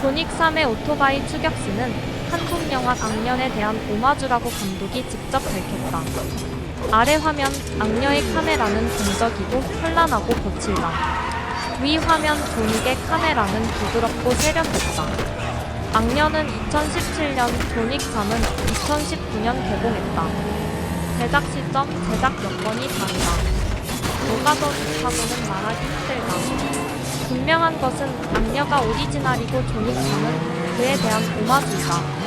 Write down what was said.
3의 오토바이 추격수는 한국 영화 악년에 대한 오마주라고 감독이 직접 밝혔다. 아래 화면 악녀의 카메라는 공적이고 현란하고 거칠다. 위 화면 조닉의 카메라는 부드럽고 세련됐다. 악녀는 2017년, 조닉 3은 2019년 개봉했다. 제작 시점, 제작 여건이 다르다. 뭐가 더 좋다고는 말하기 힘들다. 분명한 것은 악녀가 오리지널이고 3은 그에 대한 오마주이다.